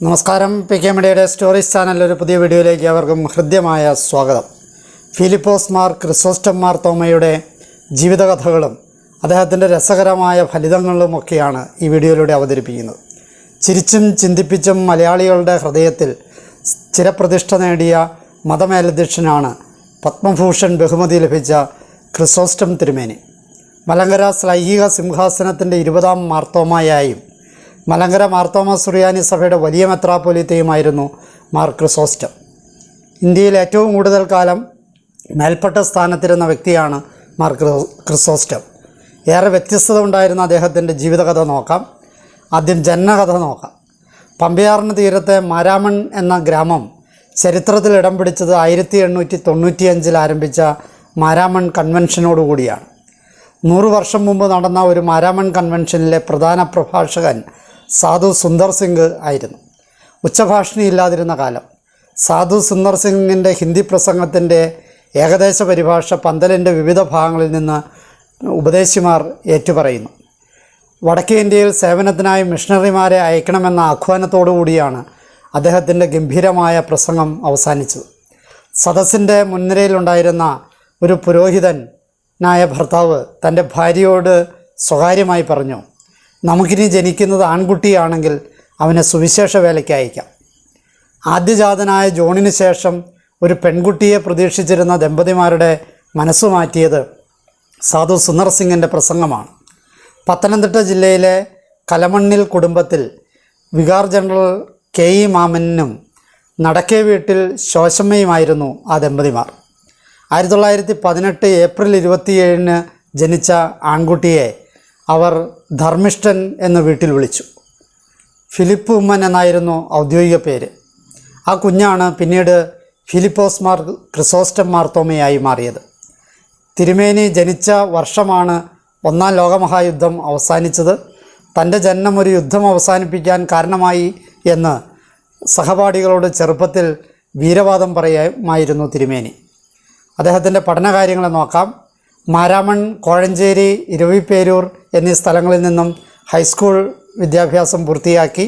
നമസ്കാരം. P K മീഡിയയുടെ stories ചാനലിൽ ഒരു പുതിയ വീഡിയോയിലേക്ക് അവർക്കും ഹൃദ്യമായ സ്വാഗതം. ഫിലിപ്പോസ് മാർ ക്രിസോസ്റ്റം മാർ തോമയുടെ ജീവിതകഥകളും അദ്ദേഹത്തിന്റെ രസകരമായ ഫലിതങ്ങളുമൊക്കെയാണ് ഈ വീഡിയോയിലൂടെ അവതരിപ്പിക്കുന്നത്. ചിരിച്ചും ചിന്തിപ്പിച്ചും മലയാളികളുടെ ഹൃദയത്തിൽ സ്ഥിരപ്രതിഷ്ഠ നേടിയ മതമേലധ്യക്ഷനാണ് പത്മഭൂഷൺ ബഹുമതി ലഭിച്ച ക്രിസോസ്റ്റം തിരുമേനി. മലങ്കര ശ്ലൈഹിക സിംഹാസനത്തിന്റെ ഇരുപതാം മാർത്തോമായായും മലങ്കര മാർത്തോമ സുറിയാനി സഭയുടെ വലിയ മെത്രാപ്പൊലിത്തയുമായിരുന്നു മാർ ക്രിസോസ്റ്റം. ഇന്ത്യയിൽ ഏറ്റവും കൂടുതൽ കാലം മേൽപ്പെട്ട സ്ഥാനത്തിരുന്ന വ്യക്തിയാണ് മാർ ക്രി- ക്രിസോസ്റ്റം. ഏറെ വ്യത്യസ്തത ഉണ്ടായിരുന്ന അദ്ദേഹത്തിന്റെ ജീവിതകഥ നോക്കാം. ആദ്യം ജന്മകഥ നോക്കാം. പമ്പയാറിന് തീരത്തെ മാരാമൺ എന്ന ഗ്രാമം ചരിത്രത്തിൽ ഇടം പിടിച്ചത് ആയിരത്തി എണ്ണൂറ്റി തൊണ്ണൂറ്റിയഞ്ചിൽ ആരംഭിച്ച മാരാമൺ കൺവെൻഷനോടുകൂടിയാണ് നൂറ് വർഷം മുമ്പ് നടന്ന ഒരു മാരാമൺ കൺവെൻഷനിലെ പ്രധാന പ്രഭാഷകൻ സാധു സുന്ദർ സിംഗ് ആയിരുന്നു. ഉച്ചഭാഷണി ഇല്ലാതിരുന്ന കാലം. സാധു സുന്ദർ സിംഗിന്റെ ഹിന്ദി പ്രസംഗത്തിന്റെ ഏകദേശ പരിഭാഷ പന്തലിന്റെ വിവിധ ഭാഗങ്ങളിൽ നിന്ന് ഉപദേശിമാർ ഏറ്റുപറയുന്നു. വടക്കേ ഇന്ത്യയിൽ സേവനത്തിനായി മിഷണറിമാരെ അയക്കണമെന്ന ആഹ്വാനത്തോടു കൂടിയാണ് അദ്ദേഹത്തിന്റെ ഗംഭീരമായ പ്രസംഗം അവസാനിച്ചത്. സദസ്സിന്റെ മുൻനിരയിലുണ്ടായിരുന്ന ഒരു പുരോഹിതനായ ഭർത്താവ് തന്റെ ഭാര്യയോട് സ്വകാര്യമായി പറഞ്ഞു നമുക്കിനി ജനിക്കുന്നത് ആൺകുട്ടിയാണെങ്കിൽ അവനെ സുവിശേഷ വേലയ്ക്ക് അയക്കാം. ആദ്യജാതനായ ജോണിന് ശേഷം ഒരു പെൺകുട്ടിയെ പ്രതീക്ഷിച്ചിരുന്ന ദമ്പതിമാരുടെ മനസ്സു മാറ്റിയത് സാധു സുന്ദർ സിംഗിന്റെ പ്രസംഗമാണ്. പത്തനംതിട്ട ജില്ലയിലെ കലമണ്ണിൽ കുടുംബത്തിൽ വികാർ ജനറൽ കെ ഇ മാമനും നടക്കേ വീട്ടിൽ ശോശമ്മയുമായിരുന്നു ആ ദമ്പതിമാർ. ആയിരത്തി തൊള്ളായിരത്തി പതിനെട്ട് ഏപ്രിൽ ഇരുപത്തിയേഴിന് ജനിച്ച ആൺകുട്ടിയെ അവർ ധർമ്മിഷ്ഠൻ എന്ന് വീട്ടിൽ വിളിച്ചു. ഫിലിപ്പ് ഉമ്മൻ എന്നായിരുന്നു ഔദ്യോഗിക പേര്. ആ കുഞ്ഞാണ് പിന്നീട് ഫിലിപ്പോസ് മാർ ക്രിസോസ്റ്റം മാർത്തോമയായി മാറിയത്. തിരുമേനി ജനിച്ച വർഷമാണ് ഒന്നാം ലോകമഹായുദ്ധം അവസാനിച്ചത്. തന്റെ ജനനം ഒരു യുദ്ധം അവസാനിപ്പിക്കാൻ കാരണമായി എന്ന് സഹപാഠികളോട് ചെറുപ്പത്തിൽ വീരവാദം പറയുമായിരുന്നു തിരുമേനി. അദ്ദേഹത്തിന്റെ പഠനകാര്യങ്ങൾ നോക്കാം. മാരാമൺ കോഴഞ്ചേരി ഇരവിപ്പേരൂർ എന്നീ സ്ഥലങ്ങളിൽ നിന്നും ഹൈസ്കൂൾ വിദ്യാഭ്യാസം പൂർത്തിയാക്കി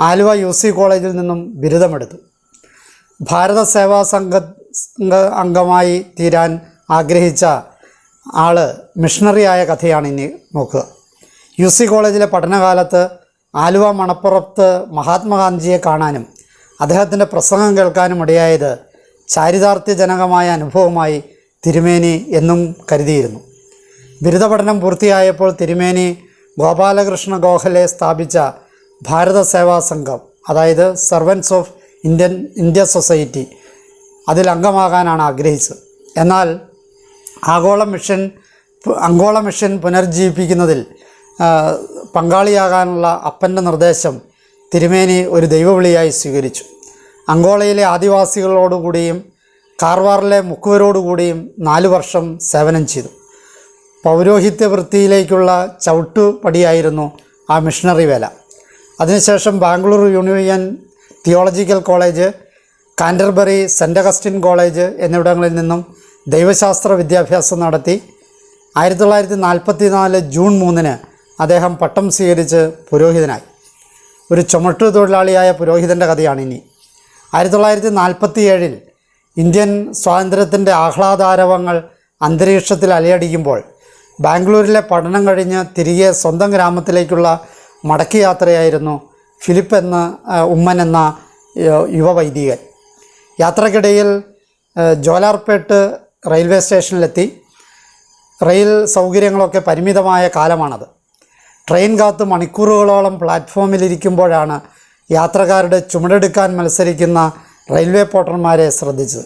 ആലുവ യു സി കോളേജിൽ നിന്നും ബിരുദമെടുത്തു. ഭാരത സേവാ സംഘ അംഗമായി തീരാൻ ആഗ്രഹിച്ച ആൾ മിഷണറിയായ കഥയാണ് ഇനി നോക്കുക. യു സി കോളേജിലെ പഠനകാലത്ത് ആലുവ മണപ്പുറത്ത് മഹാത്മാഗാന്ധിയെ കാണാനും അദ്ദേഹത്തിന്റെ പ്രസംഗം കേൾക്കാനും ഇടയായത് ചാരിതാർത്ഥ്യജനകമായ അനുഭവമായി തിരുമേനി എന്നും കരുതിയിരുന്നു. ബിരുദ പഠനം പൂർത്തിയായപ്പോൾ തിരുമേനി ഗോപാലകൃഷ്ണ ഗോഖലെ സ്ഥാപിച്ച ഭാരത സേവാ സംഘം അതായത് servants of Indian India society അതിൽ അംഗമാകാനാണ് ആഗ്രഹിച്ചത്. എന്നാൽ ആഗോള മിഷൻ അങ്കോള മിഷൻ പുനർജീവിപ്പിക്കുന്നതിൽ പങ്കാളിയാകാനുള്ള അപ്പന്റെ നിർദ്ദേശം തിരുമേനി ഒരു ദൈവവിളിയായി സ്വീകരിച്ചു. അങ്കോളയിലെ ആദിവാസികളോടുകൂടിയും കാർവാറിലെ മുക്കുവരോടുകൂടിയും നാലു വർഷം സേവനം ചെയ്തു. പൗരോഹിത്യ വൃത്തിയിലേക്കുള്ള ചവിട്ടുപടിയായിരുന്നു ആ മിഷണറി വേല. അതിനുശേഷം Bangalore union theological college Canterbury saint Augustine college എന്നിവിടങ്ങളിൽ നിന്നും ദൈവശാസ്ത്ര വിദ്യാഭ്യാസം നടത്തി. ആയിരത്തി തൊള്ളായിരത്തി നാൽപ്പത്തി നാല് ജൂൺ മൂന്നിന് അദ്ദേഹം പട്ടം സ്വീകരിച്ച് പുരോഹിതനായി. ഒരു ചുമട്ടു തൊഴിലാളിയായ പുരോഹിതന്റെ കഥയാണ് ഇനി ആയിരത്തി തൊള്ളായിരത്തി നാൽപ്പത്തി ഏഴിൽ ഇന്ത്യൻ സ്വാതന്ത്ര്യത്തിന്റെ ആഹ്ലാദാരവങ്ങൾ അന്തരീക്ഷത്തിൽ അലയടിക്കുമ്പോൾ ബാംഗ്ലൂരിലെ പഠനം കഴിഞ്ഞ് തിരികെ സ്വന്തം ഗ്രാമത്തിലേക്കുള്ള മടക്കി യാത്രയായിരുന്നു ഫിലിപ്പ് എന്ന ഉമ്മൻ എന്ന യുവവൈദികൻ യാത്രക്കിടയിൽ ജോലാർപേട്ട് റെയിൽവേ സ്റ്റേഷനിലെത്തി. റെയിൽ സൗകര്യങ്ങളൊക്കെ പരിമിതമായ കാലമാണത്. ട്രെയിൻ കാത്ത് മണിക്കൂറുകളോളം പ്ലാറ്റ്ഫോമിലിരിക്കുമ്പോഴാണ് യാത്രക്കാരുടെ ചുമടെടുക്കാൻ മത്സരിക്കുന്ന റെയിൽവേ പോട്ടർമാരെ ശ്രദ്ധിച്ചത്.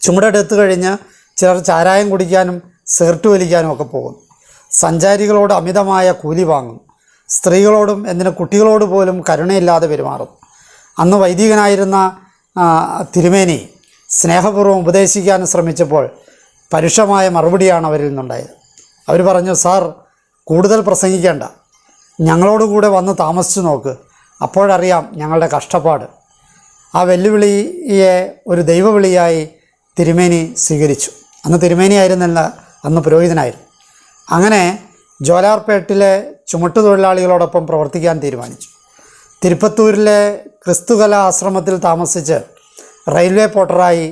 ചുമടെടുത്തു കഴിഞ്ഞ് ചിലർ ചാരായം കുടിക്കാനും സിഗരറ്റ് വലിക്കാനും ഒക്കെ പോകും സഞ്ചാരികളോട് അമിതമായ കൂലി വാങ്ങും. സ്ത്രീകളോടും എന്തിന് കുട്ടികളോട് പോലും കരുണയില്ലാതെ പെരുമാറും. അന്ന് വൈദികനായിരുന്ന തിരുമേനി സ്നേഹപൂർവം ഉപദേശിക്കാൻ ശ്രമിച്ചപ്പോൾ പരുഷമായ മറുപടിയാണ് അവരിൽ നിന്നുണ്ടായത്. അവർ പറഞ്ഞു സാർ കൂടുതൽ പ്രസംഗിക്കേണ്ട. ഞങ്ങളോട് കൂടെ വന്ന് താമസിച്ചു നോക്ക്. അപ്പോഴറിയാം ഞങ്ങളുടെ കഷ്ടപ്പാട്. ആ വെല്ലുവിളിയെ ഒരു ദൈവവിളിയായി തിരുമേനി സ്വീകരിച്ചു. അന്ന് തിരുമേനി ആയിരുന്നില്ല അന്ന് പുരോഹിതനായിരുന്നു. അങ്ങനെ ജോലാർപേട്ടിലെ ചുമട്ടുതൊഴിലാളികളോടൊപ്പം പ്രവർത്തിക്കാൻ തീരുമാനിച്ചു. തിരുപ്പത്തൂരിലെ ക്രിസ്തുകല ആശ്രമത്തിൽ താമസിച്ച് റെയിൽവേ പോട്ടറായി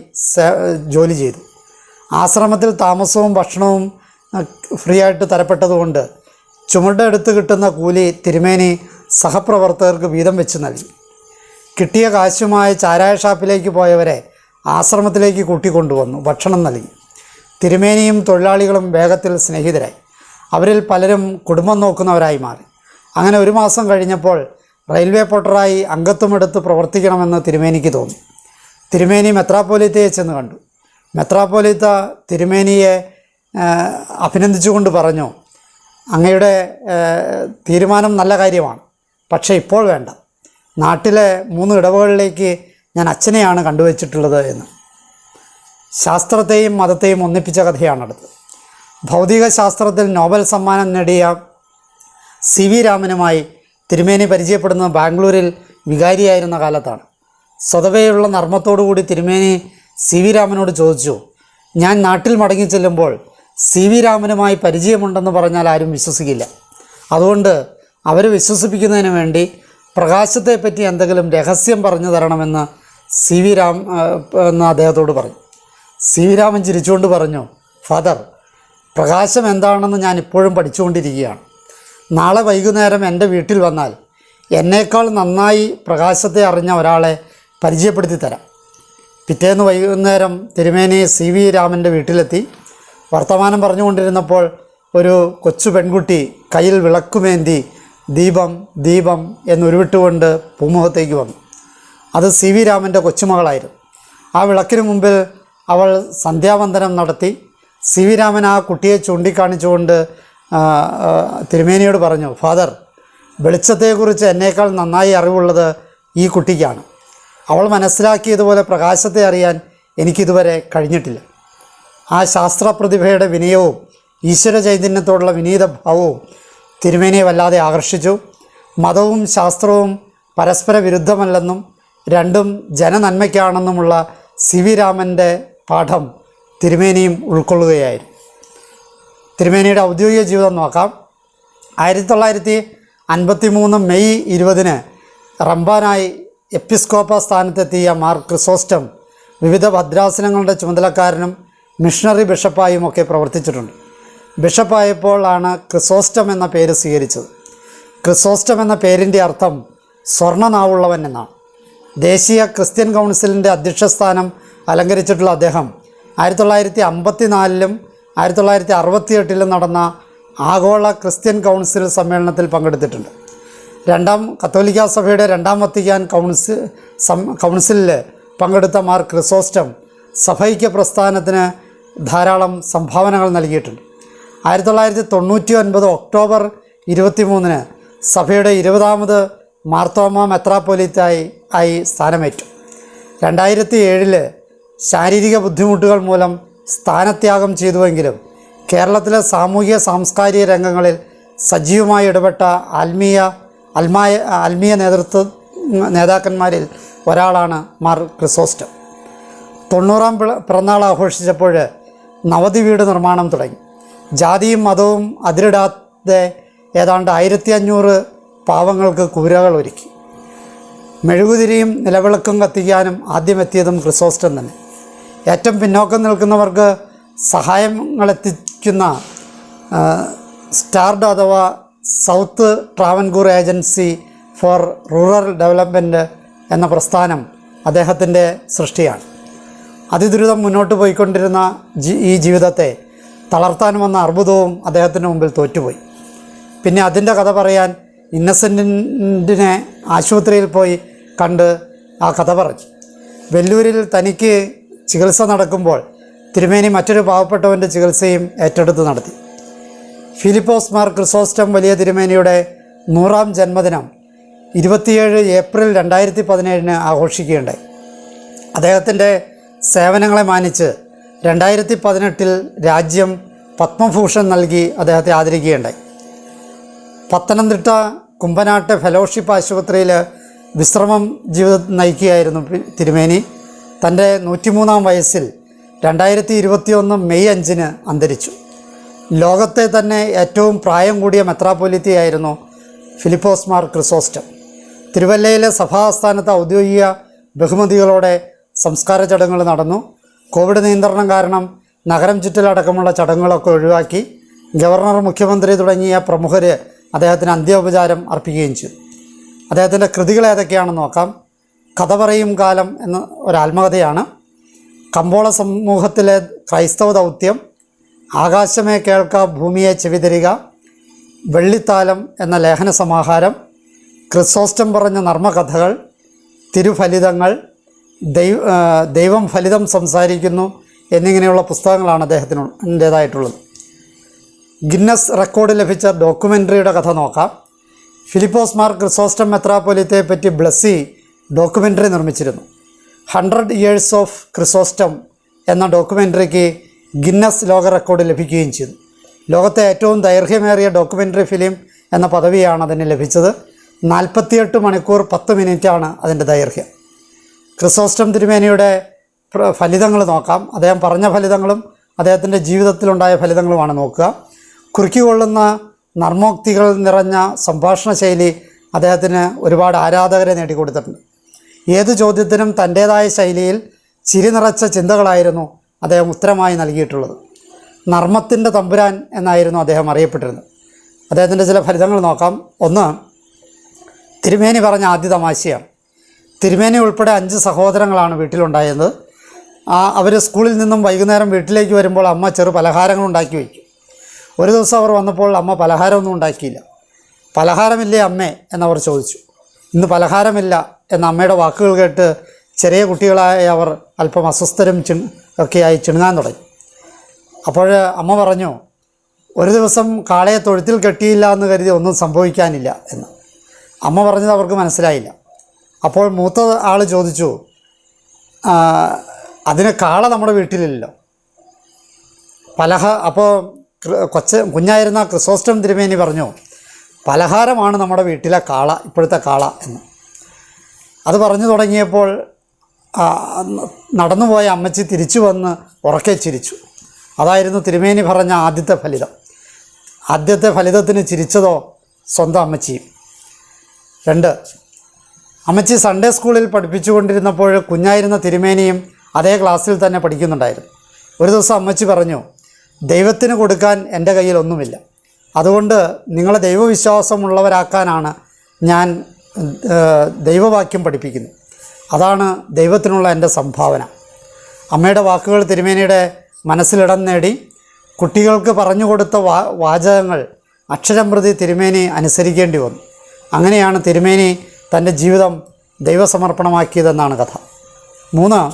ജോലി ചെയ്തു. ആശ്രമത്തിൽ താമസവും ഭക്ഷണവും ഫ്രീ ആയിട്ട് തരപ്പെട്ടതുകൊണ്ട് ചുമടെടുത്ത് കിട്ടുന്ന കൂലി തിരുമേനി സഹപ്രവർത്തകർക്ക് വീതം വെച്ച് നൽകി. കിട്ടിയ കാശുമായി ചാരായ ഷാപ്പിലേക്ക് പോയവരെ ആശ്രമത്തിലേക്ക് കൂട്ടിക്കൊണ്ടുവന്നു ഭക്ഷണം നൽകി. തിരുമേനിയും തൊഴിലാളികളും വേഗത്തിൽ സ്നേഹിതരായി. അവരിൽ പലരും കുടുംബം നോക്കുന്നവരായി മാറി. അങ്ങനെ ഒരു മാസം കഴിഞ്ഞപ്പോൾ റെയിൽവേ പോട്ടറായി അംഗത്വമെടുത്ത് പ്രവർത്തിക്കണമെന്ന് തിരുമേനിക്ക് തോന്നി. തിരുമേനി മെത്രാപ്പോലീത്തയെ ചെന്ന് കണ്ടു. മെത്രാപ്പോലിത്ത തിരുമേനിയെ അഭിനന്ദിച്ചുകൊണ്ട് പറഞ്ഞു അങ്ങയുടെ തീരുമാനം നല്ല കാര്യമാണ് പക്ഷേ ഇപ്പോൾ വേണ്ട. നാട്ടിലെ മൂന്ന് ഇടവകളിലേക്ക് ഞാൻ അച്ഛനെയാണ് കണ്ടുവച്ചിട്ടുള്ളത് എന്ന്. ശാസ്ത്രത്തെയും മതത്തെയും ഒന്നിപ്പിച്ച കഥയാണടുത്ത് ഭൗതിക ശാസ്ത്രത്തിൽ നോബൽ സമ്മാനം നേടിയ സി വി രാമനുമായി തിരുമേനി പരിചയപ്പെടുന്നത് ബാംഗ്ലൂരിൽ വികാരിയായിരുന്ന കാലത്താണ്. സ്വതവേയുള്ള നർമ്മത്തോടുകൂടി തിരുമേനി സി വി രാമനോട് ചോദിച്ചു ഞാൻ നാട്ടിൽ മടങ്ങി ചെല്ലുമ്പോൾ സി വി രാമനുമായി പരിചയമുണ്ടെന്ന് പറഞ്ഞാൽ ആരും വിശ്വസിക്കില്ല. അതുകൊണ്ട് അവർ വിശ്വസിപ്പിക്കുന്നതിന് വേണ്ടി പ്രകാശത്തെപ്പറ്റി എന്തെങ്കിലും രഹസ്യം പറഞ്ഞു തരണമെന്ന് സി വി രാം എന്ന് അദ്ദേഹത്തോട് പറഞ്ഞു. സി വി രാമൻ ചിരിച്ചുകൊണ്ട് പറഞ്ഞു ഫാദർ പ്രകാശം എന്താണെന്ന് ഞാൻ ഇപ്പോഴും പഠിച്ചുകൊണ്ടിരിക്കുകയാണ്. നാളെ വൈകുന്നേരം എന്റെ വീട്ടിൽ വന്നാൽ എന്നേക്കാൾ നന്നായി പ്രകാശത്തെ അറിഞ്ഞ ഒരാളെ പരിചയപ്പെടുത്തി തരാം. പിറ്റേന്ന് വൈകുന്നേരം തിരുമേനി സി വി രാമന്റെ വീട്ടിലെത്തി. വർത്തമാനം പറഞ്ഞുകൊണ്ടിരുന്നപ്പോൾ ഒരു കൊച്ചു പെൺകുട്ടി കയ്യിൽ വിളക്കുമേന്തി ദീപം ദീപം എന്നുരുവിട്ടുകൊണ്ട് പൂമുഖത്തേക്ക് വന്നു. അത് സി വി രാമന്റെ കൊച്ചുമകളായിരുന്നു. ആ വിളക്കിന് മുമ്പിൽ അവൾ സന്ധ്യാവന്ദനം നടത്തി. സി വി രാമൻ ആ കുട്ടിയെ ചൂണ്ടിക്കാണിച്ചുകൊണ്ട് തിരുമേനിയോട് പറഞ്ഞു ഫാദർ വെളിച്ചത്തെക്കുറിച്ച് എന്നേക്കാൾ നന്നായി അറിവുള്ളത് ഈ കുട്ടിക്കാണ്. അവൾ മനസ്സിലാക്കിയതുപോലെ പ്രകാശത്തെ അറിയാൻ എനിക്കിതുവരെ കഴിഞ്ഞിട്ടില്ല. ആ ശാസ്ത്രപ്രതിഭയുടെ വിനയവും ഈശ്വര ചൈതന്യത്തോടുള്ള വിനീത ഭാവവും തിരുമേനിയെ വല്ലാതെ ആകർഷിച്ചു. മതവും ശാസ്ത്രവും പരസ്പര വിരുദ്ധമല്ലെന്നും രണ്ടും ജനനന്മയ്ക്കാണെന്നുമുള്ള സി വി രാമന്റെ പാഠം തിരുമേനിയും ഉൾക്കൊള്ളുകയായിരുന്നു. തിരുമേനിയുടെ ഔദ്യോഗിക ജീവിതം നോക്കാം. ആയിരത്തി തൊള്ളായിരത്തി അൻപത്തി മൂന്ന് മെയ് ഇരുപതിന് റംബാനായി എപ്പിസ്കോപ്പ സ്ഥാനത്തെത്തിയ മാർ ക്രിസോസ്റ്റം വിവിധ ഭദ്രാസനങ്ങളുടെ ചുമതലക്കാരനും മിഷണറി ബിഷപ്പായും ഒക്കെ പ്രവർത്തിച്ചിട്ടുണ്ട്. ബിഷപ്പായപ്പോഴാണ് ക്രിസോസ്റ്റം എന്ന പേര് സ്വീകരിച്ചത്. ക്രിസോസ്റ്റം എന്ന പേരിന്റെ അർത്ഥം സ്വർണനാവുള്ളവൻ എന്നാണ്. ദേശീയ ക്രിസ്ത്യൻ കൗൺസിലിന്റെ അധ്യക്ഷസ്ഥാനം അലങ്കരിച്ചിട്ടുള്ള അദ്ദേഹം. ആയിരത്തി തൊള്ളായിരത്തി അമ്പത്തി നാലിലും ആയിരത്തി തൊള്ളായിരത്തി അറുപത്തിയെട്ടിലും നടന്ന ആഗോള ക്രിസ്ത്യൻ കൗൺസിൽ സമ്മേളനത്തിൽ പങ്കെടുത്തിട്ടുണ്ട്. രണ്ടാം കത്തോലിക്ക സഭയുടെ രണ്ടാം വത്തിക്കാൻ കൗൺസിൽ കൗൺസിലിൽ പങ്കെടുത്ത മാർ ക്രിസോസ്റ്റം സഭൈക്യ പ്രസ്ഥാനത്തിന് ധാരാളം സംഭാവനകൾ നൽകിയിട്ടുണ്ട്. ആയിരത്തി തൊള്ളായിരത്തി തൊണ്ണൂറ്റി ഒൻപത് ഒക്ടോബർ ഇരുപത്തി മൂന്നിന് സഭയുടെ ഇരുപതാമത് മാർത്തോമ മെത്രാപ്പൊലിത്തായി ആയി സ്ഥാനമേറ്റു. രണ്ടായിരത്തി ഏഴിൽ ശാരീരിക ബുദ്ധിമുട്ടുകൾ മൂലം സ്ഥാനത്യാഗം ചെയ്തുവെങ്കിലും കേരളത്തിലെ സാമൂഹിക സാംസ്കാരിക രംഗങ്ങളിൽ സജീവമായി ഇടപെട്ട ആത്മീയ അൽമായ ആത്മീയ നേതൃത്വ നേതാക്കന്മാരിൽ ഒരാളാണ് മാർ ക്രിസോസ്റ്റം. തൊണ്ണൂറാം പിറന്നാൾ ആഘോഷിച്ചപ്പോൾ നവതി വീട് നിർമ്മാണം തുടങ്ങി. ജാതിയും മതവും അതിരിടാതെ ഏതാണ്ട് ആയിരത്തി അഞ്ഞൂറ് പാവങ്ങൾക്ക് കൂരകൾ ഒരുക്കി. മെഴുകുതിരിയും നിലവിളക്കും കത്തിക്കാനും ആദ്യമെത്തിയതും ക്രിസോസ്റ്റം തന്നെ. ഏറ്റവും പിന്നോക്കം നിൽക്കുന്നവർക്ക് സഹായങ്ങൾ എത്തിക്കുന്ന സ്റ്റാർഡ് അഥവാ south Travancore agency for rural development എന്ന പ്രസ്ഥാനം അദ്ദേഹത്തിന്റെ സൃഷ്ടിയാണ്. അതിദുരിതം മുന്നോട്ട് പോയിക്കൊണ്ടിരുന്ന ഈ ജീവിതത്തെ തളർത്താൻ വന്ന അർബുദവും അദ്ദേഹത്തിന് മുമ്പിൽ തോറ്റുപോയി. പിന്നെ അതിന്റെ കഥ പറയാൻ ഇന്നസെന്റിനെ ആശുപത്രിയിൽ പോയി കണ്ട് ആ കഥ പറഞ്ഞു. വെല്ലൂരിൽ തനിക്ക് ചികിത്സ നടക്കുമ്പോൾ തിരുമേനി മറ്റൊരു പാവപ്പെട്ടവന്റെ ചികിത്സയും ഏറ്റെടുത്ത് നടത്തി. ഫിലിപ്പോസ് മാർ ക്രിസോസ്റ്റം വലിയ തിരുമേനിയുടെ നൂറാം ജന്മദിനം ഇരുപത്തിയേഴ് ഏപ്രിൽ രണ്ടായിരത്തി പതിനേഴിന് ആഘോഷിക്കുകയുണ്ടായി. അദ്ദേഹത്തിന്റെ സേവനങ്ങളെ മാനിച്ച് രണ്ടായിരത്തി പതിനെട്ടിൽ രാജ്യം പത്മഭൂഷൺ നൽകി അദ്ദേഹത്തെ ആദരിക്കുകയുണ്ടായി. പത്തനംതിട്ട കുമ്പനാട്ട് ഫെലോഷിപ്പ് ആശുപത്രിയിൽ വിശ്രമം ജീവിതം നയിക്കുകയായിരുന്നു തിരുമേനി. തന്റെ നൂറ്റിമൂന്നാം വയസ്സിൽ രണ്ടായിരത്തി ഇരുപത്തിയൊന്ന് മെയ് അഞ്ചിന് അന്തരിച്ചു. ലോകത്തെ തന്നെ ഏറ്റവും പ്രായം കൂടിയ മെത്രാപ്പൊലിത്തയായിരുന്നു ഫിലിപ്പോസ് മാർ ക്രിസോസ്റ്റം. തിരുവല്ലയിലെ സഭാസ്ഥാനത്ത് ഔദ്യോഗിക ബഹുമതികളോടെ സംസ്കാര ചടങ്ങുകൾ നടന്നു. കോവിഡ് നിയന്ത്രണം കാരണം നഗരം ചുറ്റലടക്കമുള്ള ചടങ്ങുകളൊക്കെ ഒഴിവാക്കി ഗവർണർ മുഖ്യമന്ത്രി തുടങ്ങിയ പ്രമുഖർ അദ്ദേഹത്തിന് അന്ത്യോപചാരം അർപ്പിക്കുകയും ചെയ്തു. അദ്ദേഹത്തിന്റെ കൃതികൾ ഏതൊക്കെയാണെന്ന് നോക്കാം. കഥ പറയും കാലം എന്ന ഒരാത്മകഥയാണ്. കമ്പോള സമൂഹത്തിലെ ക്രൈസ്തവ ദൗത്യം ആകാശമേ കേൾക്ക ഭൂമിയെ ചെവിതരിക വെള്ളിത്താലം എന്ന ലേഖന സമാഹാരം ക്രിസോസ്റ്റം പറഞ്ഞ നർമ്മകഥകൾ തിരുഫലിതങ്ങൾ ദൈവ ദൈവം ഫലിതം സംസാരിക്കുന്നു എന്നിങ്ങനെയുള്ള പുസ്തകങ്ങളാണ് അദ്ദേഹത്തിനുള്ളതായിട്ടുള്ളത് ഗിന്നസ് റെക്കോർഡ് ലഭിച്ച ഡോക്യുമെന്ററിയുടെ കഥ നോക്കാം. ഫിലിപ്പോസ് മാർ ക്രിസോസ്റ്റം മെത്രാപ്പൊലിത്തയെ പറ്റി ബ്ലസ്സി ഡോക്യുമെന്ററി നിർമ്മിച്ചിരുന്നു. ഹൺഡ്രഡ് ഇയേഴ്സ് ഓഫ് ക്രിസോസ്റ്റം എന്ന ഡോക്യുമെന്ററിക്ക് ഗിന്നസ് ലോക റെക്കോർഡ് ലഭിക്കുകയും ചെയ്തു. ലോകത്തെ ഏറ്റവും ദൈർഘ്യമേറിയ ഡോക്യുമെന്ററി ഫിലിം എന്ന പദവിയാണ് അതിന് ലഭിച്ചത്. നാൽപ്പത്തിയെട്ട് മണിക്കൂർ പത്ത് മിനിറ്റാണ് അതിന്റെ ദൈർഘ്യം. ക്രിസോസ്റ്റം തിരുമേനിയുടെ ഫലിതങ്ങൾ നോക്കാം. അദ്ദേഹം പറഞ്ഞ ഫലിതങ്ങളും അദ്ദേഹത്തിന്റെ ജീവിതത്തിലുണ്ടായ ഫലിതങ്ങളുമാണ് നോക്കുക. കുറുക്കിക്കൊള്ളുന്ന നർമ്മോക്തികൾ നിറഞ്ഞ സംഭാഷണ ശൈലി അദ്ദേഹത്തിന് ഒരുപാട് ആരാധകരെ നേടിക്കൊടുത്തിട്ടുണ്ട്. ഏത് ചോദ്യത്തിനും തന്റേതായ ശൈലിയിൽ ചിരി നിറച്ച ചിന്തകളായിരുന്നു അദ്ദേഹം ഉത്തരമായി നൽകിയിട്ടുള്ളത്. നർമ്മത്തിന്റെ തമ്പുരാൻ എന്നായിരുന്നു അദ്ദേഹം അറിയപ്പെട്ടിരുന്നത്. അദ്ദേഹത്തിന്റെ ചില ഫലിതങ്ങൾ നോക്കാം. ഒന്ന് തിരുമേനി പറഞ്ഞ ആദ്യ തമാശയാണ്. തിരുമേനി ഉൾപ്പെടെ അഞ്ച് സഹോദരങ്ങളാണ് വീട്ടിലുണ്ടായത് അവർ സ്കൂളിൽ നിന്നും വൈകുന്നേരം വീട്ടിലേക്ക് വരുമ്പോൾ അമ്മ ചെറു പലഹാരങ്ങൾ ഉണ്ടാക്കി വയ്ക്കും. ഒരു ദിവസം അവർ വന്നപ്പോൾ അമ്മ പലഹാരമൊന്നും ഉണ്ടാക്കിയില്ല. പലഹാരമില്ലേ അമ്മേ? എന്നവർ ചോദിച്ചു. ഇന്ന് പലഹാരമില്ല. എന്ന അമ്മയുടെ വാക്കുകൾ കേട്ട് ചെറിയ കുട്ടികളായ അവർ അല്പം അസ്വസ്ഥരും ചി ഒക്കെയായി ചിണുങ്ങാൻ തുടങ്ങി. അപ്പോൾ അമ്മ പറഞ്ഞു ഒരു ദിവസം കാളയെ തൊഴുത്തിൽ കെട്ടിയില്ല എന്ന് കരുതി ഒന്നും സംഭവിക്കാനില്ല എന്ന്. അമ്മ പറഞ്ഞത് അവർക്ക് മനസ്സിലായില്ല. അപ്പോൾ മൂത്ത ആൾ ചോദിച്ചു "ആ, അതിന് കാള നമ്മുടെ വീട്ടിലില്ലല്ലോ. പലഹ അപ്പോൾ കൊച്ച കുഞ്ഞായിരുന്ന ക്രിസോസ്റ്റം തിരുമേനി പറഞ്ഞു പലഹാരമാണ് നമ്മുടെ വീട്ടിലെ കാള ഇപ്പോഴത്തെ കാള എന്ന്. അത് പറഞ്ഞു തുടങ്ങിയപ്പോൾ നടന്നുപോയ അമ്മച്ചി തിരിച്ചു വന്ന് ഉറക്കെ ചിരിച്ചു. അതായിരുന്നു തിരുമേനി പറഞ്ഞ ആദ്യത്തെ ഫലിതം. ആദ്യത്തെ ഫലിതത്തിന് ചിരിച്ചതോ സ്വന്തം അമ്മച്ചിയും. രണ്ട് അമ്മച്ചി സൺഡേ സ്കൂളിൽ പഠിപ്പിച്ചുകൊണ്ടിരുന്നപ്പോൾ കുഞ്ഞായിരുന്ന തിരുമേനിയും അതേ ക്ലാസ്സിൽ തന്നെ പഠിക്കുന്നുണ്ടായിരുന്നു. ഒരു ദിവസം അമ്മച്ചി പറഞ്ഞു ദൈവത്തിന് കൊടുക്കാൻ എന്റെ കയ്യിൽ ഒന്നുമില്ല. അതുകൊണ്ട് നിങ്ങളെ ദൈവവിശ്വാസമുള്ളവരാക്കാനാണ് ഞാൻ ദൈവവാക്യം പഠിപ്പിക്കുന്നു. അതാണ് ദൈവത്തിനുള്ള എന്റെ സംഭാവന. അമ്മയുടെ വാക്കുകൾ തിരുമേനിയുടെ മനസ്സിലിടം നേടി കുട്ടികൾക്ക് പറഞ്ഞു കൊടുത്ത വാ വാചകങ്ങൾ അക്ഷരം പ്രതി തിരുമേനി അനുസരിക്കേണ്ടി വന്നു. അങ്ങനെയാണ് തിരുമേനി തന്റെ ജീവിതം ദൈവസമർപ്പണമാക്കിയതെന്നാണ് കഥ. മൂന്ന്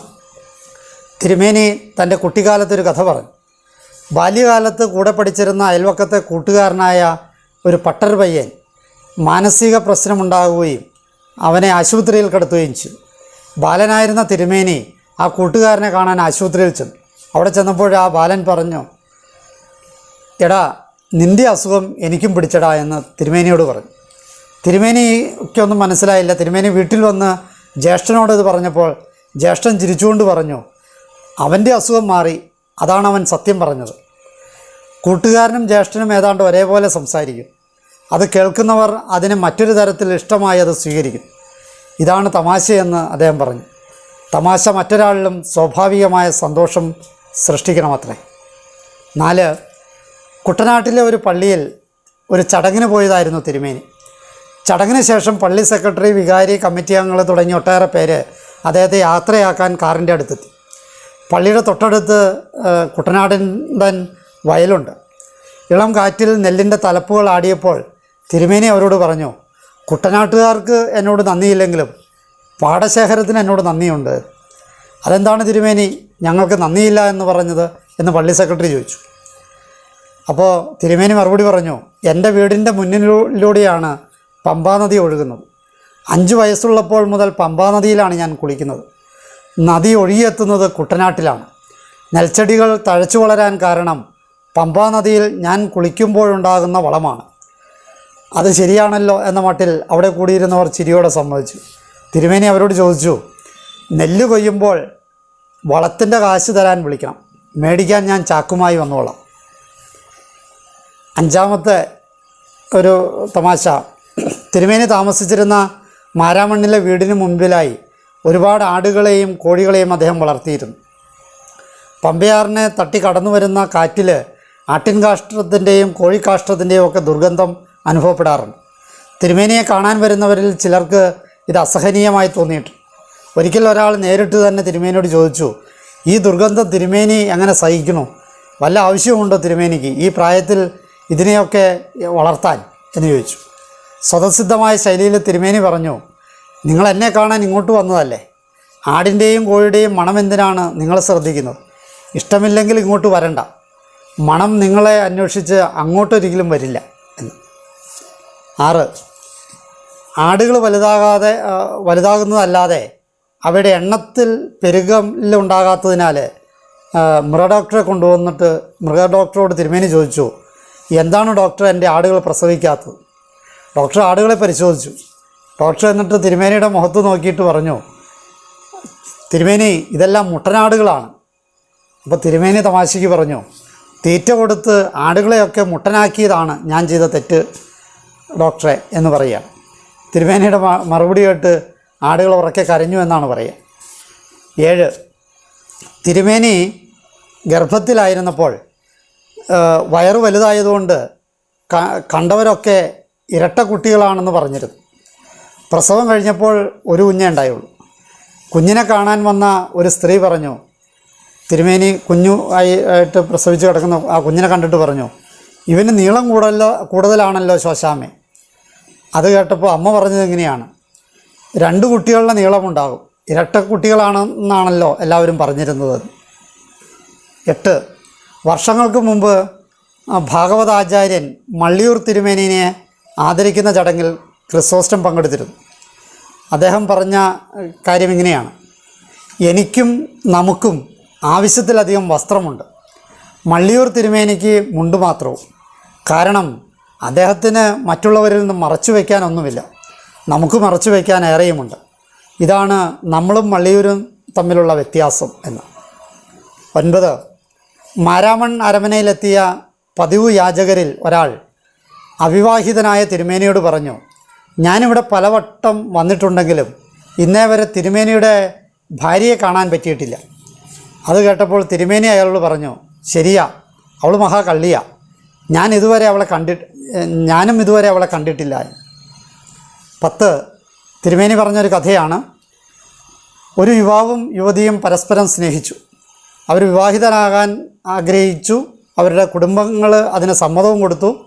തിരുമേനി തന്റെ കുട്ടിക്കാലത്തൊരു കഥ പറഞ്ഞു. ബാല്യകാലത്ത് കൂടെ പഠിച്ചിരുന്ന അയൽവക്കത്തെ കൂട്ടുകാരനായ ഒരു പട്ടർ പയ്യൻ മാനസിക പ്രശ്നമുണ്ടാകുകയും അവനെ ആശുപത്രിയിൽ കിടത്തുകയും ചെയ്തു. ബാലനായിരുന്ന തിരുമേനി ആ കൂട്ടുകാരനെ കാണാൻ ആശുപത്രിയിൽ ചെന്നു. അവിടെ ചെന്നപ്പോൾ ആ ബാലൻ പറഞ്ഞു എടാ നിന്റെ അസുഖം എനിക്കും പിടിച്ചടാ എന്ന് തിരുമേനിയോട് പറഞ്ഞു. തിരുമേനിക്കൊന്നും മനസ്സിലായില്ല. തിരുമേനി വീട്ടിൽ വന്ന് ജ്യേഷ്ഠനോട് ഇത് പറഞ്ഞപ്പോൾ ജ്യേഷ്ഠൻ ചിരിച്ചുകൊണ്ട് പറഞ്ഞു അവന്റെ അസുഖം മാറി. അതാണ് അവൻ സത്യം പറഞ്ഞത്. കൂട്ടുകാരനും ജ്യേഷ്ഠനും ഏതാണ്ട് ഒരേപോലെ സംസാരിക്കും. അത് കേൾക്കുന്നവർ അതിനെ മറ്റൊരു തരത്തിൽ ഇഷ്ടമായി അത് സ്വീകരിക്കും ഇതാണ് തമാശയെന്ന് അദ്ദേഹം പറഞ്ഞു. തമാശ മറ്റൊരാളിലും സ്വാഭാവികമായ സന്തോഷം സൃഷ്ടിക്കണമത്രേ. നാല് കുട്ടനാട്ടിലെ ഒരു പള്ളിയിൽ ഒരു ചടങ്ങിന് പോയതായിരുന്നു തിരുമേനി. ചടങ്ങിന് ശേഷം പള്ളി സെക്രട്ടറി വികാരി കമ്മിറ്റി അംഗങ്ങൾ തുടങ്ങി ഒട്ടേറെ പേര് അദ്ദേഹത്തെ യാത്രയാക്കാൻ കാറിന്റെ അടുത്തെത്തി. പള്ളിയുടെ തൊട്ടടുത്ത് കുട്ടനാടൻ വയലുണ്ട്. ഇളം കാറ്റിൽ നെല്ലിന്റെ തലപ്പുകൾ ആടിയപ്പോൾ തിരുമേനി അവരോട് പറഞ്ഞു കുട്ടനാട്ടുകാർക്ക് എന്നോട് നന്ദിയില്ലെങ്കിലും പാടശേഖരത്തിന് എന്നോട് നന്ദിയുണ്ട്. അതെന്താണ് തിരുമേനി? ഞങ്ങൾക്ക് നന്ദിയില്ല എന്ന് പറഞ്ഞത്? എന്ന് പള്ളി സെക്രട്ടറി ചോദിച്ചു. അപ്പോൾ തിരുമേനി മറുപടി പറഞ്ഞു എന്റെ വീടിന്റെ മുന്നിലൂടെയാണ് പമ്പാനദി ഒഴുകുന്നത്. അഞ്ച് വയസ്സുള്ളപ്പോൾ മുതൽ പമ്പാനദിയിലാണ് ഞാൻ കുളിക്കുന്നത്. നദി ഒഴുകിയെത്തുന്നത് കുട്ടനാട്ടിലാണ്. നെൽച്ചെടികൾ തഴച്ചു വളരാൻ കാരണം പമ്പാനദിയിൽ ഞാൻ കുളിക്കുമ്പോഴുണ്ടാകുന്ന വളമാണ്. അത് ശരിയാണല്ലോ എന്ന മട്ടിൽ അവിടെ കൂടിയിരുന്നവർ ചിരിയോടെ സമ്മതിച്ചു. തിരുമേനി അവരോട് ചോദിച്ചു നെല്ല് കൊയ്യുമ്പോൾ വളത്തിന്റെ കാശ് തരാൻ വിളിക്കണം. മേടിക്കാൻ ഞാൻ ചാക്കുമായി വന്നോളാം. അഞ്ചാമത്തെ ഒരു തമാശ. തിരുമേനി താമസിച്ചിരുന്ന മാരാമണ്ണിലെ വീടിന് മുൻപിലായി ഒരുപാട് ആടുകളെയും കോഴികളെയും അദ്ദേഹം വളർത്തിയിരുന്നു. പമ്പയാറിനെ തട്ടി കടന്നു വരുന്ന കാറ്റിൽ ആട്ടിൻകാഷ്ടത്തിന്റെയും കോഴിക്കാഷ്ടത്തിന്റെയും ഒക്കെ ദുർഗന്ധം അനുഭവപ്പെടാറുണ്ട്. തിരുമേനിയെ കാണാൻ വരുന്നവരിൽ ചിലർക്ക് ഇത് അസഹനീയമായി തോന്നിയിട്ടുണ്ട്. ഒരിക്കൽ ഒരാൾ നേരിട്ട് തന്നെ തിരുമേനിയോട് ചോദിച്ചു ഈ ദുർഗന്ധം തിരുമേനി എങ്ങനെ സഹിക്കണു വല്ല ആവശ്യമുണ്ടോ തിരുമേനിക്ക്? ഈ പ്രായത്തിൽ ഇതിനെയൊക്കെ വളർത്താൻ? എന്ന് ചോദിച്ചു. സ്വതസിദ്ധമായ ശൈലിയിൽ തിരുമേനി പറഞ്ഞു നിങ്ങൾ എന്നെ കാണാൻ ഇങ്ങോട്ട് വന്നതല്ലേ? ആടിന്റെയും കോഴിയുടെയും മണം എന്തിനാണ് നിങ്ങൾ ശ്രദ്ധിക്കുന്നത്? ഇഷ്ടമില്ലെങ്കിൽ ഇങ്ങോട്ട് വരണ്ട. മണം നിങ്ങളെ അന്വേഷിച്ച് അങ്ങോട്ടൊരിക്കലും വരില്ല. ആറ്. ആടുകൾ വലുതാകാതെ വലുതാകുന്നതല്ലാതെ അവയുടെ എണ്ണത്തിൽ പെരുകലുണ്ടാകാത്തതിനാൽ മൃഗഡോക്ടറെ കൊണ്ടുവന്നിട്ട് മൃഗ ഡോക്ടറോട് തിരുമേനി ചോദിച്ചു എന്താണ് ഡോക്ടർ എന്റെ ആടുകൾ പ്രസവിക്കാത്തത്? ഡോക്ടർ ആടുകളെ പരിശോധിച്ചു. ഡോക്ടർ എന്നിട്ട് തിരുമേനിയുടെ മുഖത്ത് നോക്കിയിട്ട് പറഞ്ഞു തിരുമേനി ഇതെല്ലാം മുട്ടനാടുകളാണ് അപ്പോൾ തിരുമേനി തമാശയ്ക്ക് പറഞ്ഞു തീറ്റ കൊടുത്ത് ആടുകളെയൊക്കെ മുട്ടനാക്കിയതാണ് ഞാൻ ചെയ്ത തെറ്റ്. ഡോക്ടറെ എന്ന് പറയുക തിരുമേനിയുടെ മറുപടിയായിട്ട് ആടുകൾ ഉറക്കെ കരഞ്ഞു എന്നാണ് പറയുക. ഏഴ് തിരുമേനി ഗർഭത്തിലായിരുന്നപ്പോൾ വയറ് വലുതായതുകൊണ്ട് കണ്ടവരൊക്കെ ഇരട്ട കുട്ടികളാണെന്ന് പറഞ്ഞിരുന്നു. പ്രസവം കഴിഞ്ഞപ്പോൾ ഒരു കുഞ്ഞേ ഉണ്ടായുള്ളൂ. കുഞ്ഞിനെ കാണാൻ വന്ന ഒരു സ്ത്രീ പറഞ്ഞു തിരുമേനി കുഞ്ഞു ആയി ആയിട്ട് പ്രസവിച്ച് കിടക്കുന്ന. ആ കുഞ്ഞിനെ കണ്ടിട്ട് പറഞ്ഞു ഇവന് നീളം കൂടുതലോ കൂടുതലാണല്ലോ ശോശാമേ അത് കേട്ടപ്പോൾ അമ്മ പറഞ്ഞത് എങ്ങനെയാണ് രണ്ട് കുട്ടികളുടെ നീളമുണ്ടാകും ഇരട്ട കുട്ടികളാണെന്നാണല്ലോ എല്ലാവരും പറഞ്ഞിരുന്നത്. എട്ട്. വർഷങ്ങൾക്ക് മുമ്പ് ഭാഗവതാചാര്യൻ മള്ളിയൂർ തിരുമേനിനെ ആദരിക്കുന്ന ചടങ്ങിൽ ക്രിസോസ്റ്റം പങ്കെടുത്തിരുന്നു. അദ്ദേഹം പറഞ്ഞ കാര്യം ഇങ്ങനെയാണ്. എനിക്കും നമുക്കും ആവശ്യത്തിലധികം വസ്ത്രമുണ്ട്. മള്ളിയൂർ തിരുമേനിക്ക് മുണ്ട് മാത്രവും. കാരണം അദ്ദേഹത്തിന് മറ്റുള്ളവരിൽ നിന്ന് മറച്ചു വയ്ക്കാനൊന്നുമില്ല. നമുക്ക് മറച്ചു വയ്ക്കാൻ ഏറെയുമുണ്ട്. ഇതാണ് നമ്മളും മള്ളിയൂരും തമ്മിലുള്ള വ്യത്യാസം എന്ന്. ഒൻപത് മാരാമൺ അരമനയിലെത്തിയ പതിവ് യാചകരിൽ ഒരാൾ അവിവാഹിതനായ തിരുമേനിയോട് പറഞ്ഞു ഞാനിവിടെ പലവട്ടം വന്നിട്ടുണ്ടെങ്കിലും ഇന്നേ വരെ തിരുമേനിയുടെ ഭാര്യയെ കാണാൻ പറ്റിയിട്ടില്ല. അത് കേട്ടപ്പോൾ തിരുമേനി അയാളോട് പറഞ്ഞു ശരിയാ അവൾ മഹാ കള്ളിയാ ഞാൻ ഇതുവരെ അവളെ കണ്ടിട്ട് ഞാനും ഇതുവരെ അവളെ കണ്ടിട്ടില്ല. പത്ത് തിരുമേനി പറഞ്ഞൊരു കഥയാണ്. ഒരു യുവാവും യുവതിയും പരസ്പരം സ്നേഹിച്ചു. അവർ വിവാഹിതരാകാൻ ആഗ്രഹിച്ചു. അവരുടെ കുടുംബങ്ങൾ അതിന് സമ്മതവും കൊടുത്തു.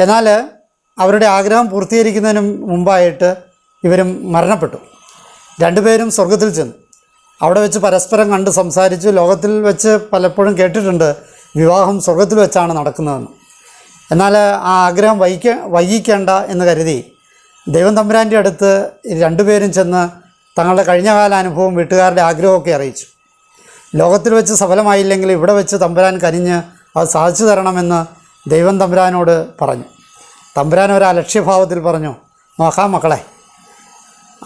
എന്നാൽ അവരുടെ ആഗ്രഹം പൂർത്തീകരിക്കുന്നതിന് മുമ്പായിട്ട് ഇവരും മരണപ്പെട്ടു. രണ്ടുപേരും സ്വർഗത്തിൽ ചെന്നു. അവിടെ വെച്ച് പരസ്പരം കണ്ട് സംസാരിച്ചു. ലോകത്തിൽ വെച്ച് പലപ്പോഴും കേട്ടിട്ടുണ്ട് വിവാഹം സ്വർഗത്തിൽ വെച്ചാണ് നടക്കുന്നതെന്ന്. എന്നാൽ ആ ആഗ്രഹം വൈക വൈകിക്കേണ്ട എന്ന് കരുതി ദൈവം തമ്പുരാന്റെ അടുത്ത് രണ്ടുപേരും ചെന്ന് തങ്ങളുടെ കഴിഞ്ഞകാല അനുഭവം വീട്ടുകാരുടെ ആഗ്രഹമൊക്കെ അറിയിച്ചു. ലോകത്തിൽ വെച്ച് സഫലമായില്ലെങ്കിൽ ഇവിടെ വെച്ച് തമ്പുരാൻ കനിഞ്ഞ് അത് സാധിച്ചു തരണമെന്ന് ദൈവം തമ്പുരാനോട് പറഞ്ഞു. തമ്പുരാൻ ഒരു അലക്ഷ്യഭാവത്തിൽ പറഞ്ഞു നോക്കാം മക്കളെ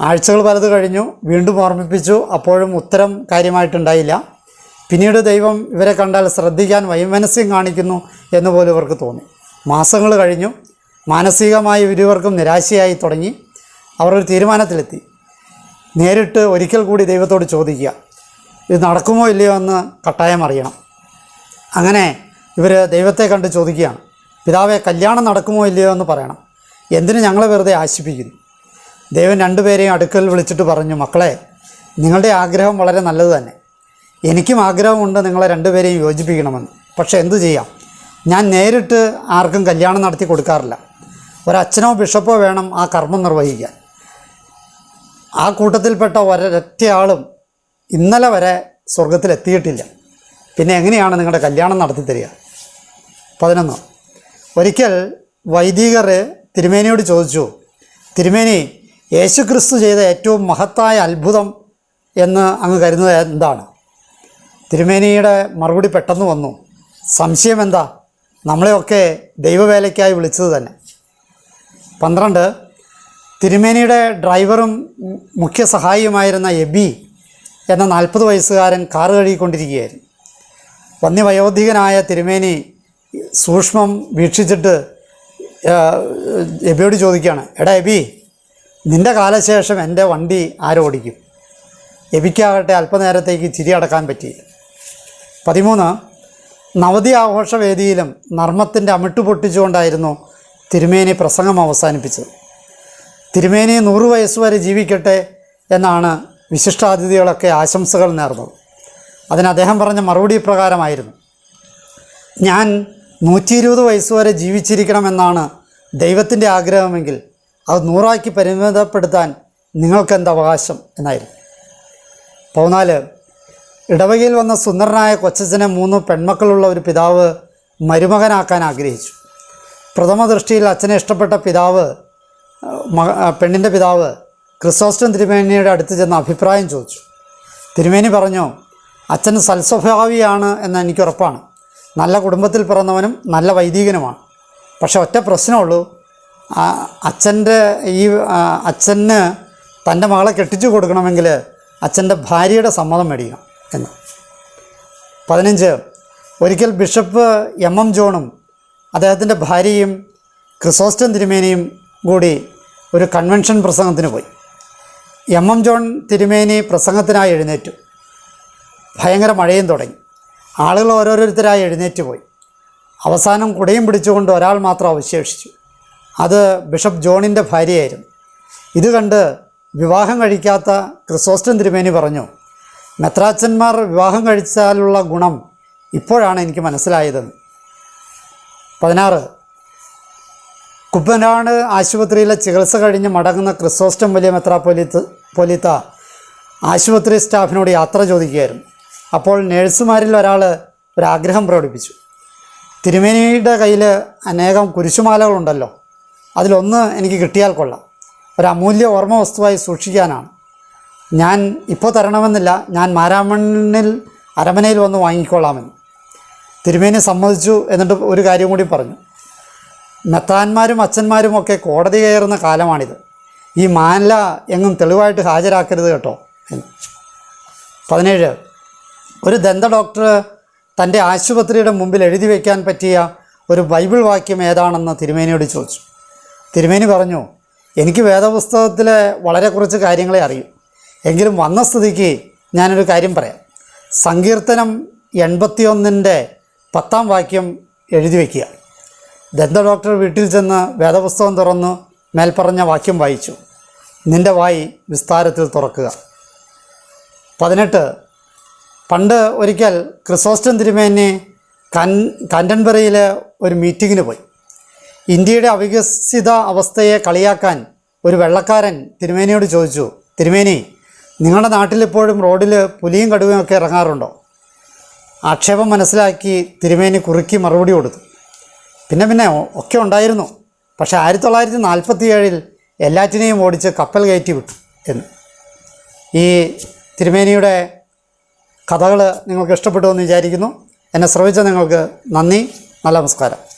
ആഴ്ചകൾ പലത് കഴിഞ്ഞു വീണ്ടും ഓർമ്മിപ്പിച്ചു അപ്പോഴും ഉത്തരം കാര്യമായിട്ടുണ്ടായില്ല. പിന്നീട് ദൈവം ഇവരെ കണ്ടാൽ ശ്രദ്ധിക്കാൻ വൈമനസ്യം കാണിക്കുന്നു എന്ന് പോലും ഇവർക്ക് തോന്നി. മാസങ്ങൾ കഴിഞ്ഞു. മാനസികമായി ഇരുവർക്കും നിരാശയായി തുടങ്ങി. അവർ ഒരു തീരുമാനത്തിലെത്തി. നേരിട്ട് ഒരിക്കൽ കൂടി ദൈവത്തോട് ചോദിക്കുക ഇത് നടക്കുമോ ഇല്ലയോ എന്ന് കട്ടായം അറിയണം. അങ്ങനെ ഇവർ ദൈവത്തെ കണ്ട് ചോദിക്കുകയാണ് പിതാവെ കല്യാണം നടക്കുമോ ഇല്ലയോ എന്ന് പറയണം. എന്തിനു ഞങ്ങളെ വെറുതെ ആശിപ്പിക്കുന്നു ദൈവം രണ്ടുപേരെയും അടുക്കൽ വിളിച്ചിട്ട് പറഞ്ഞു മക്കളെ നിങ്ങളുടെ ആഗ്രഹം വളരെ നല്ലത് തന്നെ. എനിക്കും ആഗ്രഹമുണ്ട് നിങ്ങളെ രണ്ടുപേരെയും യോജിപ്പിക്കണമെന്ന്. പക്ഷേ എന്തു ചെയ്യാം? ഞാൻ നേരിട്ട് ആർക്കും കല്യാണം നടത്തി കൊടുക്കാറില്ല. ഒരച്ഛനോ ബിഷപ്പോ വേണം ആ കർമ്മം നിർവഹിക്കാൻ. ആ കൂട്ടത്തിൽപ്പെട്ട ഒരൊറ്റയാളും ഇന്നലെ വരെ സ്വർഗത്തിലെത്തിയിട്ടില്ല പിന്നെ എങ്ങനെയാണ് നിങ്ങളുടെ കല്യാണം നടത്തി തരിക? പതിനൊന്ന്. ഒരിക്കൽ വൈദികർ തിരുമേനിയോട് ചോദിച്ചു തിരുമേനി യേശുക്രിസ്തു ചെയ്ത ഏറ്റവും മഹത്തായ അത്ഭുതം എന്ന് അങ്ങ് കരുതുന്നത് എന്താണ്? തിരുമേനിയുടെ മറുപടി പെട്ടെന്ന് വന്നു സംശയം എന്താ നമ്മളെയൊക്കെ ദൈവവേലയ്ക്കായി വിളിച്ചത് തന്നെ. പന്ത്രണ്ട് തിരുമേനിയുടെ ഡ്രൈവറും മുഖ്യ സഹായിയുമായിരുന്ന എബി എന്ന നാൽപ്പത് വയസ്സുകാരൻ കാറ് കഴുകിക്കൊണ്ടിരിക്കുകയായിരുന്നു. വന്യവയോധികനായ തിരുമേനി സൂക്ഷ്മം വീക്ഷിച്ചിട്ട് എബിയോട് ചോദിക്കുകയാണ് എടാ എബി നിന്റെ കാലശേഷം എന്റെ വണ്ടി ആരോടിക്കും? എബിക്കാകട്ടെ അല്പനേരത്തേക്ക് ചിരി അടക്കാൻ പറ്റിയില്ല. പതിമൂന്ന് നവതി ആഘോഷവേദിയിലും നർമ്മത്തിന്റെ അമിട്ട് പൊട്ടിച്ചുകൊണ്ടായിരുന്നു തിരുമേനി പ്രസംഗം അവസാനിപ്പിച്ചത്. തിരുമേനി നൂറ് വയസ്സ് വരെ ജീവിക്കട്ടെ എന്നാണ് വിശിഷ്ടാതിഥികളൊക്കെ ആശംസകൾ നേർന്നത്. അതിന് അദ്ദേഹം പറഞ്ഞ മറുപടി പ്രകാരമായിരുന്നു. ഞാൻ നൂറ്റി ഇരുപത് വയസ്സ് വരെ ജീവിച്ചിരിക്കണമെന്നാണ് ദൈവത്തിന്റെ ആഗ്രഹമെങ്കിൽ അത് നൂറാക്കി പരിമിതപ്പെടുത്താൻ നിങ്ങൾക്കെന്ത് അവകാശം എന്നായിരുന്നു. പതിനാല് ഇടവകയിൽ വന്ന സുന്ദരനായ കൊച്ചച്ഛനെ മൂന്ന് പെൺമക്കളുള്ള ഒരു പിതാവ് മരുമകനാക്കാൻ ആഗ്രഹിച്ചു. പ്രഥമ ദൃഷ്ടിയിൽ അച്ഛനെ ഇഷ്ടപ്പെട്ട പിതാവ് പെണ്ണിന്റെ പിതാവ് ക്രിസോസ്റ്റം തിരുമേനിയുടെ അടുത്ത് ചെന്ന് അഭിപ്രായം ചോദിച്ചു. തിരുമേനി പറഞ്ഞു അച്ഛൻ സൽസ്വഭാവിയാണ് എന്ന് എനിക്ക് ഉറപ്പാണ് നല്ല കുടുംബത്തിൽ പിറന്നവനും നല്ല വൈദികനുമാണ്. പക്ഷേ ഒറ്റ പ്രശ്നമുള്ളൂ. അച്ഛന്റെ ഈ അച്ഛന് തന്റെ മകളെ കെട്ടിച്ചു കൊടുക്കണമെങ്കിൽ അച്ഛന്റെ ഭാര്യയുടെ സമ്മതം മേടിക്കണം. എന്ന്. പതിനഞ്ച് ഒരിക്കൽ ബിഷപ്പ് എം എം ജോണും അദ്ദേഹത്തിന്റെ ഭാര്യയും ക്രിസോസ്റ്റം തിരുമേനിയും കൂടി ഒരു കൺവെൻഷൻ പ്രസംഗത്തിന് പോയി. എം എം ജോൺ തിരുമേനി പ്രസംഗത്തിനായി എഴുന്നേറ്റു. ഭയങ്കര മഴയും തുടങ്ങി. ആളുകൾ ഓരോരുത്തരായി എഴുന്നേറ്റ് പോയി. അവസാനം കുടയും പിടിച്ചുകൊണ്ട് ഒരാൾ മാത്രം അവശേഷിച്ചു. അത് ബിഷപ്പ് ജോണിന്റെ ഭാര്യയായിരുന്നു. ഇത് കണ്ട് വിവാഹം കഴിക്കാത്ത ക്രിസോസ്റ്റം തിരുമേനി പറഞ്ഞു മെത്രാച്ചന്മാർ വിവാഹം കഴിച്ചാലുള്ള ഗുണം ഇപ്പോഴാണ് എനിക്ക് മനസ്സിലായതെന്ന് പതിനാറ്. കുപ്പനാട് ആശുപത്രിയിലെ ചികിത്സ കഴിഞ്ഞ് മടങ്ങുന്ന ക്രിസോസ്റ്റം വലിയ മെത്രാപ്പൊലിത്ത് പൊലിത്ത ആശുപത്രി സ്റ്റാഫിനോട് യാത്ര ചോദിക്കുകയായിരുന്നു. അപ്പോൾ നേഴ്സുമാരിൽ ഒരാൾ ഒരാഗ്രഹം പ്രകടിപ്പിച്ചു. തിരുമേനിയുടെ കയ്യിൽ അനേകം കുരിശുമാലകളുണ്ടല്ലോ. അതിലൊന്ന് എനിക്ക് കിട്ടിയാൽ കൊള്ളാം. ഒരു അമൂല്യ ഓർമ്മ വസ്തുവായി സൂക്ഷിക്കാനാണ്. ഞാൻ ഇപ്പോൾ തരണമെന്നില്ല. ഞാൻ മാരാമണ്ണിൽ അരമനയിൽ വന്ന് വാങ്ങിക്കൊള്ളാമെന്ന് തിരുമേനി സമ്മതിച്ചു എന്നിട്ട് ഒരു കാര്യം കൂടി പറഞ്ഞു. മെത്താന്മാരും അച്ഛന്മാരും ഒക്കെ കോടതി കയറുന്ന കാലമാണിത്. ഈ മാനല എങ്ങും തെളിവായിട്ട് ഹാജരാക്കരുത് കേട്ടോ എന്ന്. പതിനേഴ്. ഒരു ദന്ത ഡോക്ടർ തന്റെ ആശുപത്രിയുടെ മുമ്പിൽ എഴുതി വയ്ക്കാൻ പറ്റിയ ഒരു ബൈബിൾ വാക്യം ഏതാണെന്ന് തിരുമേനിയോട് ചോദിച്ചു. തിരുമേനി പറഞ്ഞു എനിക്ക് വേദപുസ്തകത്തിലെ വളരെ കുറച്ച് കാര്യങ്ങളെ അറിയൂ. എങ്കിലും വന്ന സ്ഥിതിക്ക് ഞാനൊരു കാര്യം പറയാം. സങ്കീർത്തനം എൺപത്തിയൊന്നിന്റെ പത്താം വാക്യം എഴുതി വയ്ക്കുക. ദന്ത ഡോക്ടർ വീട്ടിൽ ചെന്ന് വേദപുസ്തകം തുറന്ന് മേൽപ്പറഞ്ഞ വാക്യം വായിച്ചു. നിന്റെ വായി വിസ്താരത്തിൽ തുറക്കുക. പതിനെട്ട് പണ്ട് ഒരിക്കൽ ക്രിസോസ്റ്റൻ തിരുമേനെ കൻ കണ്ടൻബറിയിൽ ഒരു മീറ്റിങ്ങിന് പോയി. ഇന്ത്യയുടെ അവികസിത അവസ്ഥയെ കളിയാക്കാൻ ഒരു വെള്ളക്കാരൻ തിരുമേനിയോട് ചോദിച്ചു തിരുമേനി നിങ്ങളുടെ നാട്ടിലിപ്പോഴും റോഡിൽ പുലിയും കടുവയും ഒക്കെ ഇറങ്ങാറുണ്ടോ? ആക്ഷേപം മനസ്സിലാക്കി തിരുമേനി കുറുക്കി മറുപടി കൊടുത്തു. പിന്നെ പിന്നെ ഒക്കെ ഉണ്ടായിരുന്നു. പക്ഷേ ആയിരത്തി തൊള്ളായിരത്തി നാൽപ്പത്തി ഏഴിൽ എല്ലാറ്റിനെയും ഓടിച്ച് കപ്പൽ കയറ്റി വിട്ടു എന്ന്. ഈ തിരുമേനിയുടെ കഥകൾ നിങ്ങൾക്ക് ഇഷ്ടപ്പെട്ടു എന്ന് വിചാരിക്കുന്നു. എന്നെ ശ്രമിച്ച നിങ്ങൾക്ക് നന്ദി നല്ല നമസ്കാരം.